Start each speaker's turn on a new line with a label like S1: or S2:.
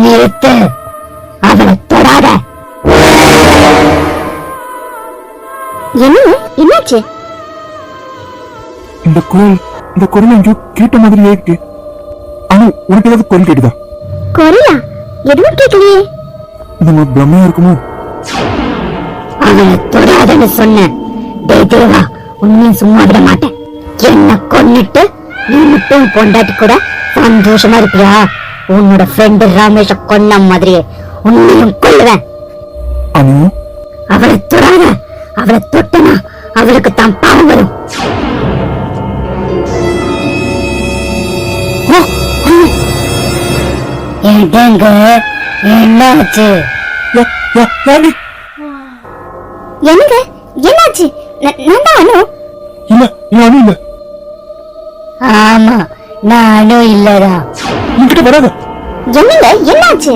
S1: நிறுத்து. அவளை தொடாத. என்ன? என்னாச்சு?
S2: இந்த குரல் இந்த குரல் எங்கேயோ கேட்ட மாதிரியே இருக்கு. ஆனா உனக்கு ஏதாவது குரல் கேட்டுதா
S1: குரலா? எதுவும் கேட்கலையே
S2: நம்ம பிரம்மையா இருக்குமோ?
S1: அவளை தொடாதன்னு சொன்னேன். டேய் தேவா உன்னையும் சும்மா விட மாட்டேன். என்ன கொன்னுட்டு நீ மட்டும் பொண்டாட்டி கூட சந்தோஷமா இருப்பியா? உன்னோட ஃப்ரெண்டு ரமேஷ கொன்ன மாதிரியே உன்னையும் கொல்லுவேன்.
S2: அனு?
S1: அவளை தொடாத. அவளை தொட்டனா அவளுக்கு தான் பாவம் வரும். என்னங்க என்னாச்சு? என்னங்க என்னாச்சு? நான் தான் அனு.
S2: இல்ல அனு இல்ல.
S1: ஆமா நானும் இல்லடா.
S2: என்கிட்ட வராத.
S1: என்னங்க என்னாச்சு?